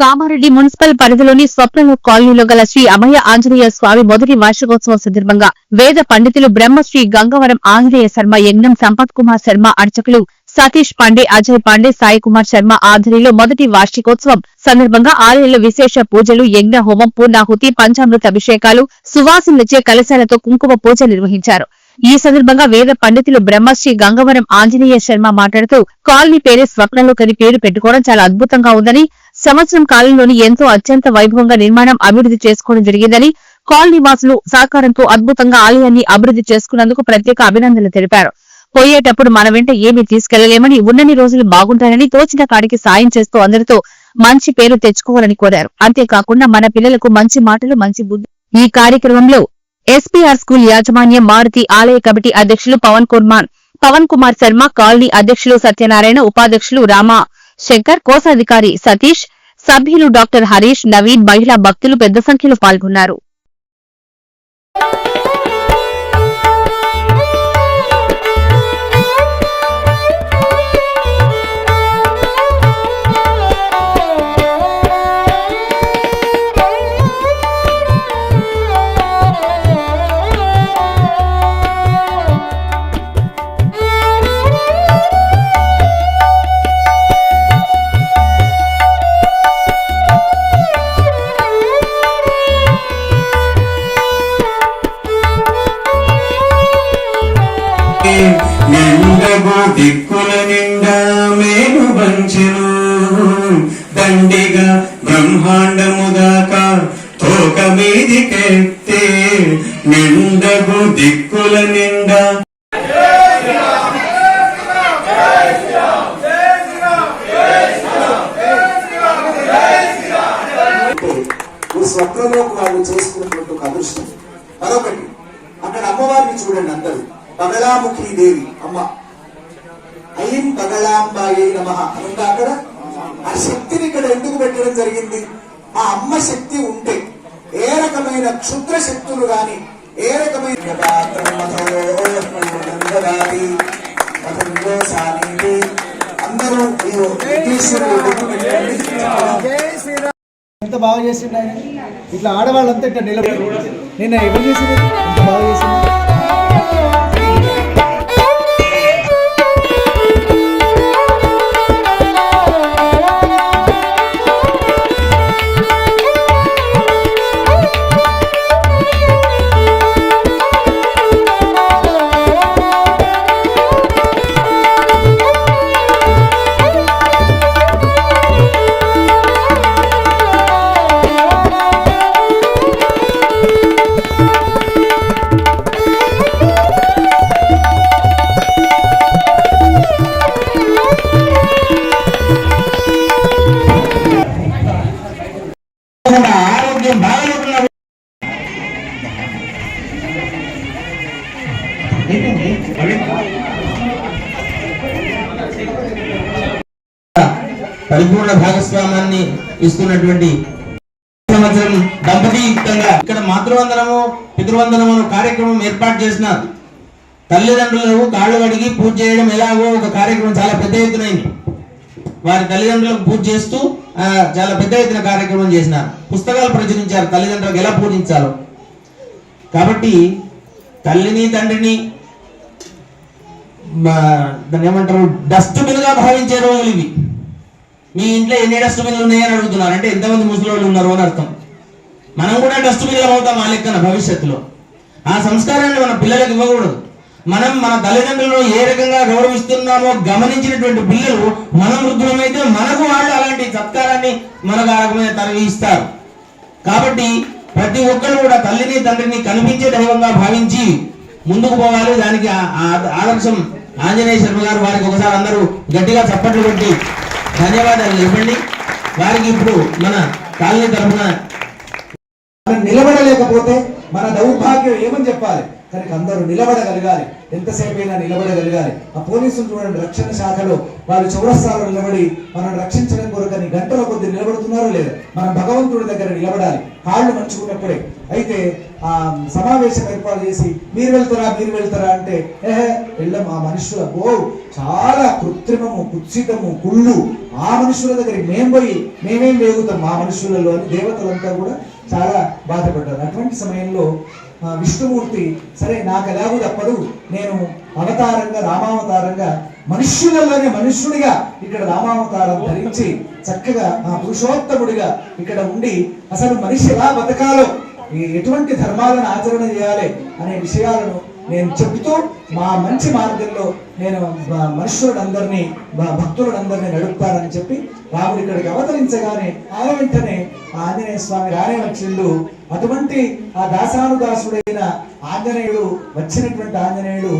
Kamareddy municipal పరిధిలోని స్వప్నలో కాలనీలో గల శ్రీ అమయ్య ఆంజనేయ స్వామి మొదటి వార్షికోత్సవం సందర్భంగా వేద పండితులు బ్రహ్మశ్రీ గంగవరం ఆంజనేయ శర్మ యజ్ఞం సంపత్ కుమార్ శర్మ అర్చకులు సతీష్ పాండే అజయ్ పాండే సాయి కుమార్ శర్మ ఆధ్వర్యంలో మొదటి వార్షికోత్సవం సందర్భంగా ఆలయంలో విశేష పూజలు యజ్ఞ హోమం పూర్ణాహుతి పంచామృత అభిషేకాలు సువాసనలచే కలశాలతో కుంకుమ పూజ నిర్వహించారు. ఈ సందర్భంగా వేద పండితులు బ్రహ్మశ్రీ గంగవరం ఆంజనేయ శర్మ మాట్లాడుతూ కాలనీ పేరే స్వప్నంలో కని పేరు పెట్టుకోవడం చాలా అద్భుతంగా ఉందని సంవత్సరం కాలంలోని ఎంతో అత్యంత వైభవంగా నిర్మాణం అభివృద్ధి చేసుకోవడం జరిగిందని కాలనీ వాసులు సహకారంతో అద్భుతంగా ఆలయాన్ని అభివృద్ధి చేసుకున్నందుకు ప్రత్యేక అభినందనలు తెలిపారు. పోయేటప్పుడు మన వెంట ఏమీ తీసుకెళ్ళలేమని ఉన్నన్ని రోజులు బాగుంటారని తోచిన కాడికి సాయం చేస్తూ అందరితో మంచి పేరు తెచ్చుకోవాలని కోరారు. అంతేకాకుండా మన పిల్లలకు మంచి మాటలు మంచి బుద్ధి. ఈ కార్యక్రమంలో ఎస్పీఆర్ స్కూల్ యాజమాన్యం మారుతి ఆలయ కమిటీ అధ్యక్షులు పవన్ కుర్మాన్ పవన్ కుమార్ శర్మ కాలనీ అధ్యక్షులు సత్యనారాయణ ఉపాధ్యక్షులు రామా శంకర్ కోశాధికారి సతీష్ సభ్యులు డాక్టర్ హరీష్ నవీన్ మహిళా భక్తులు పెద్ద సంఖ్యలో పాల్గొన్నారు. నిండగు దిక్కుల నిండా మేము బంచెను దండిగా బ్రహ్మాండము దాకా తోక మీదికెత్తే నిండగు దిక్కుల నిండా. ఈ వాళ్ళు చేసుకున్నటువంటి అదృష్టం మరొకటి అక్కడ అమ్మవారిని చూడండి అందరూ జ్వాలాముఖి దేవి. అమ్మ. అయ్యం పగలాంబాయి నమ. అనుందా అక్కడ? ఆ శక్తిని ఇక్కడ ఎందుకు పెట్టడం జరిగింది? ఆ అమ్మ శక్తి ఉంటే. ఏ రకమైన క్షుద్ర శక్తులు గాని ఏ రకమైన అందరూ ఎంత బాగా చేసిండు ఆయన? ఇట్లా ఆడవాళ్ళంతా ఇట్లా నిలబడి నిన్న ఎవరు చేసింది ఎంత బాగా చేసింది పరిపూర్ణ భాగస్వామ్యాన్ని ఇస్తున్నటువంటి సంవత్సరం దంపతియుక్తంగా ఇక్కడ మాతృవందనము పితృవందనము కార్యక్రమం ఏర్పాటు చేసిన తల్లిదండ్రులకు కాళ్ళు అడిగి పూజ చేయడం ఎలాగో ఒక కార్యక్రమం చాలా పెద్ద ఎత్తునైంది వారి తల్లిదండ్రులకు పూజ చేస్తూ చాలా పెద్ద ఎత్తున కార్యక్రమం చేసినారు పుస్తకాలు ప్రచురించారు. తల్లిదండ్రులకు ఎలా పూజించాలో. కాబట్టి తల్లిని తండ్రిని దాన్ని ఏమంటారు డస్ట్బిన్గా భావించే రోజులు ఇవి. మీ ఇంట్లో ఎన్ని డస్ట్బిన్లు ఉన్నాయని అడుగుతున్నారు? అంటే ఎంతమంది ముసలి వాళ్ళు ఉన్నారు అని అర్థం. మనం కూడా డస్ట్బిన్లు అవుతాం ఆ లెక్కన భవిష్యత్తులో. ఆ సంస్కారాన్ని మన పిల్లలకు ఇవ్వకూడదు. మనం మన తల్లిదండ్రులను ఏ రకంగా గౌరవిస్తున్నామో గమనించినటువంటి పిల్లలు మనం వృద్ధులమైతే మనకు వాళ్ళు అలాంటి సత్కారాన్ని మనకు ఆ రకమైన తరలి ఇస్తారు. కాబట్టి ప్రతి ఒక్కరు కూడా తల్లిని తండ్రిని కనిపించే దైవంగా భావించి ముందుకు పోవాలి. దానికి ఆ- ఆదర్శం ఆంజనేయ శర్మ గారు వారికి ఒకసారి అందరూ గట్టిగా చప్పట్లు కొట్టి ధన్యవాదాలు ఇవ్వండి వారికి ఇప్పుడు మన కాలనీ తరఫున మనం నిలబడలేకపోతే మన దౌర్భాగ్యం ఏమని చెప్పాలి? కనుక అందరూ నిలబడగలగాలి. ఎంతసేపు అయినా నిలబడగలగాలి. ఆ పోలీసులు చూడండి రక్షణ శాఖలో వాళ్ళు చౌరస్తాలో నిలబడి మనం రక్షించడం కొరకని గంటల కొద్ది నిలబడుతున్నారో లేదా మనం భగవంతుడి దగ్గర నిలబడాలి. కాళ్ళు మంచుకున్నప్పుడే. అయితే సమావేశం ఏర్పాటు చేసి మీరు వెళ్తారా మీరు వెళ్తారా? అంటే ఏహే వెళ్ళం ఆ మనుషుల ఓ చాలా కృత్రిమము కుత్సితము కుళ్ళు. ఆ మనుషుల దగ్గరికి మేము పోయి మేమేం వేగుతాం ఆ మనుషులలో? అని దేవతలంతా కూడా చాలా బాధపడ్డారు. అటువంటి సమయంలో విష్ణుమూర్తి సరే నాకు ఎలాగూ తప్పదు. నేను అవతారంగా రామావతారంగా మనుష్యులలోనే మనుష్యుడిగా ఇక్కడ రామావతారం ధరించి చక్కగా పురుషోత్తముడిగా ఇక్కడ ఉండి అసలు మనిషి ఎలా బతకాలో ఎటువంటి ధర్మాలను ఆచరణ చేయాలి అనే విషయాలను నేను చెబుతూ మా మంచి మార్గంలో నేను మనుషులందరినీ మా భక్తులందరినీ నడుపుతానని చెప్పి రాముడు ఇక్కడికి అవతరించగానే ఆయన వెంటనే ఆంజనేయ స్వామి రానే వచ్చిండు అటువంటి ఆ దాసానుదాసుడైన ఆంజనేయుడు వచ్చినటువంటి ఆంజనేయుడు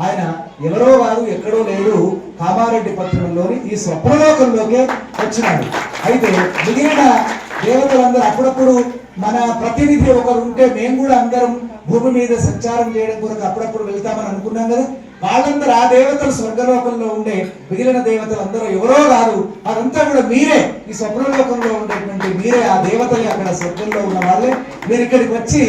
ఆయన ఎవరో వారు ఎక్కడో లేడు కామారెడ్డి పట్టణంలోని ఈ స్వప్నలోకంలోకే వచ్చినాడు. అయితే మిగిలిన దేవతలందరూ అప్పుడప్పుడు మన ప్రతినిధి ఒకరు ఉంటే మేము కూడా అందరం భూమి మీద సంచారం చేయడం కొరకు అప్పుడప్పుడు వెళ్తామని అనుకున్నాం కదా. వాళ్ళందరూ ఆ దేవతలు స్వర్గలోకంలో ఉండే మిగిలిన దేవతలు అందరూ ఎవరో కాదు అదంతా కూడా మీరే. ఈ స్వప్నలోకంలో ఉండేటువంటి మీరే ఆ దేవతలే అక్కడ స్వర్గంలో ఉన్న వాళ్ళే. మీరు ఇక్కడికి వచ్చి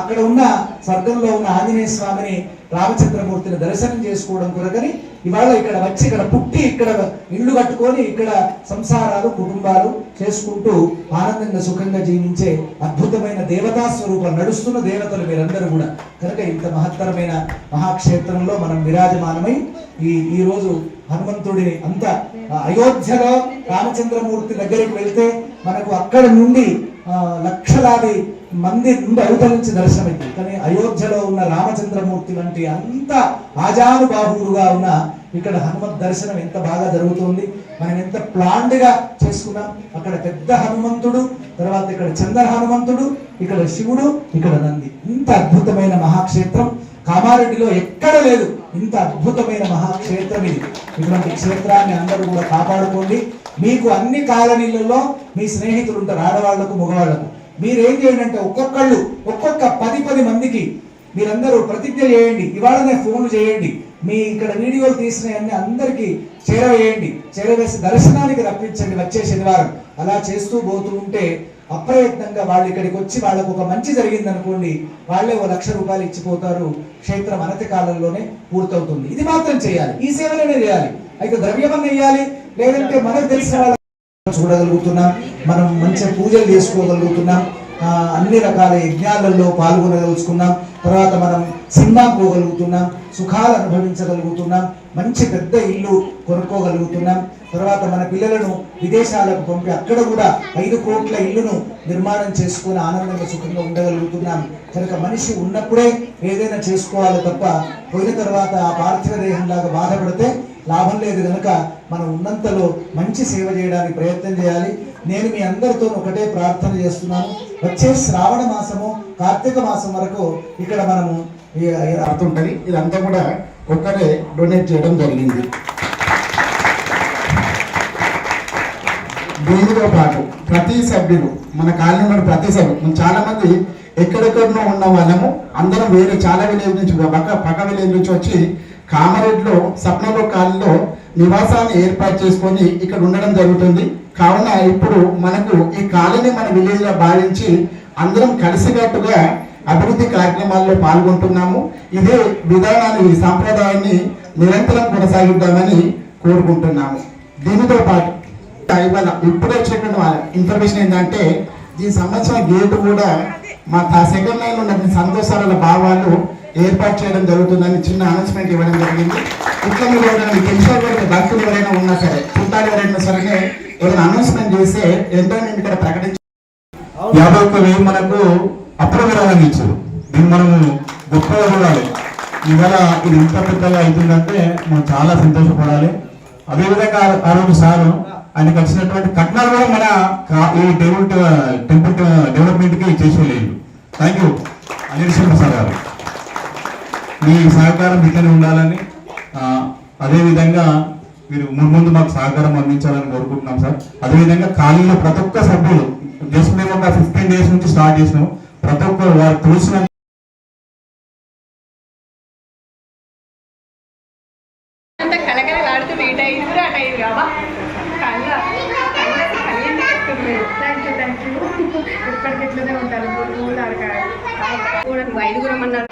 అక్కడ ఉన్న స్వర్గంలో ఉన్న ఆంజనేయ స్వామిని రామచంద్రమూర్తిని దర్శనం చేసుకోవడం కొరకని ఇవాళ ఇక్కడ వచ్చి ఇక్కడ పుట్టి ఇక్కడ ఇల్లు కట్టుకొని ఇక్కడ సంసారాలు కుటుంబాలు చేసుకుంటూ ఆనందంగా సుఖంగా జీవించే అద్భుతమైన దేవతా స్వరూపం నడుస్తున్న దేవతలు మీరందరూ కూడా. కనుక ఇంత మహత్తరమైన మహాక్షేత్రంలో మనం విరాజమానమై ఈ ఈరోజు హనుమంతుడిని అంత అయోధ్యలో రామచంద్రమూర్తి దగ్గరికి వెళ్తే మనకు అక్కడ నుండి లక్షలాది మంది నుండి అవతల నుంచి దర్శనమైంది. కానీ అయోధ్యలో ఉన్న రామచంద్రమూర్తి వంటి అంత ఆజానుబాహువులుగా ఉన్న ఇక్కడ హనుమత్ దర్శనం ఎంత బాగా జరుగుతుంది మనం ఎంత ప్లాండ్గా చేసుకున్నాం. అక్కడ పెద్ద హనుమంతుడు తర్వాత ఇక్కడ చందన హనుమంతుడు ఇక్కడ శివుడు ఇక్కడ నంది. ఇంత అద్భుతమైన మహాక్షేత్రం. కామారెడ్డిలో ఎక్కడ లేదు. ఇంత అద్భుతమైన మహాక్షేత్రం ఇది. ఇటువంటి క్షేత్రాన్ని అందరూ కూడా కాపాడుకోండి. మీకు అన్ని కాలనీలలో మీ స్నేహితులు ఉంటారు ఆడవాళ్ళకు మగవాళ్ళకు. మీరేం చేయండి అంటే ఒక్కొక్కళ్ళు ఒక్కొక్క పది పది మందికి మీరందరూ ప్రతిజ్ఞ చేయండి. ఇవాళనే ఫోన్ చేయండి. మీ ఇక్కడ వీడియోలు తీసినవన్నీ అందరికీ చేరవేయండి. చేరవేసి దర్శనానికి రప్పించండి వచ్చే శనివారం. అలా చేస్తూ పోతూ ఉంటే అప్రయత్నంగా వాళ్ళు ఇక్కడికి వచ్చి వాళ్ళకు ఒక మంచి జరిగింది అనుకోండి వాళ్ళే ఒక లక్ష రూపాయలు ఇచ్చిపోతారు. క్షేత్రం అనతి కాలంలోనే పూర్తవుతుంది. ఇది మాత్రం చేయాలి. ఈ సేవలనే చేయాలి. అయితే ద్రవ్యమన్న వేయాలి లేదంటే మనకు తెలిసిన వాళ్ళ చూడగలుగుతున్నాం. మనం మంచి పూజలు చేసుకోగలుగుతున్నాం. అన్ని రకాల యజ్ఞాలలో పాల్గొనదలుచుకున్నాం. తర్వాత మనం సినిమాకు పోగలుగుతున్నాం. సుఖాలు అనుభవించగలుగుతున్నాం. మంచి పెద్ద ఇల్లు కొనుక్కోగలుగుతున్నాం. తర్వాత మన పిల్లలను విదేశాలకు పంపి అక్కడ కూడా ఐదు కోట్ల ఇల్లును నిర్మాణం చేసుకుని ఆనందంగా సుఖంగా ఉండగలుగుతున్నాం. కనుక మనిషి ఉన్నప్పుడే ఏదైనా చేసుకోవాలి తప్ప పోయిన తర్వాత ఆ పార్థివ దేహంలాగా బాధపడితే లాభం లేదు కనుక మనం ఉన్నంతలో మంచి సేవ చేయడానికి ప్రయత్నం చేయాలి. నేను మీ అందరితో ఒకటే ప్రార్థన చేస్తున్నాను. వచ్చే శ్రావణ మాసము కార్తీక మాసం వరకు ఇక్కడ మనము అర్థం ఉంటుంది ఇదంతా కూడా ఒక్కరే డొనేట్ చేయడం జరిగింది. దీనితో పాటు ప్రతి సభ్యులు మన కాలనీలో ప్రతి సభ్యులు మనం చాలా మంది ఎక్కడెక్కడనో ఉన్న వాళ్ళము అందరం వేరే చాలా విలేజ్ నుంచి పక్క పక్క విలేజ్ నుంచి వచ్చి కామారెడ్డిలో సప్నలో కాలనీలో నివాసాన్ని ఏర్పాటు చేసుకొని ఇక్కడ ఉండడం జరుగుతుంది. కావున ఇప్పుడు మనకు ఈ కాలనీ మన విలేజ్ భావించి అందరం కలిసికట్టుగా అభివృద్ధి కార్యక్రమాల్లో పాల్గొంటున్నాము. ఇదే విధానాన్ని ఈ సాంప్రదాయాన్ని నిరంతరం కొనసాగిద్దామని కోరుకుంటున్నాము. దీనితో పాటు ఇవాళ ఇప్పుడే వచ్చినటువంటి ఇన్ఫర్మేషన్ ఏంటంటే ఈ సంవత్సరం గేటు కూడా మా సెకండ్ లైన్ ఉన్న సంతోషాల భావాలు ఏర్పాటు చేయడం జరుగుతుందని చిన్న అనౌన్స్మెంట్ ఇవ్వడం జరిగింది. ఇట్లా మీరు మీకు తెలిసిన వారికి భక్తులు ఎవరైనా ఉన్నా సరే చుట్టాలు ఎవరైనా సరే ఏదైనా అనౌన్స్మెంట్ చేస్తే ఎంతో నేను ఇక్కడ ప్రకటించి యాభై ఒక్క వెయ్యి మనకు అప్పుడే విరాళంగా ఇచ్చారు దీన్ని మనము గొప్పగా చూడాలి. ఇవాళ ఇది ఇంత పెద్దగా అవుతుందంటే మనం చాలా సంతోషపడాలి. అదేవిధంగా ఆ- ఆ రోజు సారు ఆయనకు వచ్చినటువంటి కట్నాలు కూడా మన కా- ఈ టెంపుల్ టెంపుల్ డెవలప్మెంట్కి చేసేయలేదు. Thank you Anil Sharma sir గారు. మీ సహకారం ఇట్లనే ఉండాలని అదేవిధంగా మీరు ముందు ముందు మాకు సహకారం అందించాలని కోరుకుంటున్నాం సార్. అదేవిధంగా ఖాళీలో ప్రతి ఒక్క సభ్యులు జస్ట్ మేము ఒక ఫిఫ్టీన్ డేస్ నుంచి స్టార్ట్ చేసినాం. ప్రతి ఒక్క వారు తెలిసిన అంత కలకలలాడుతూ ఇటు ఐదు అటు ఐదు కావా కళ్ళ కళ్ళ కలియండి థ్యాంక్ యూ థ్యాంక్ యూ ఇప్పటికి ఇట్లనే ఉంటారు. మూడు మూడు అడగాలి ఐదుగురం అన్నారు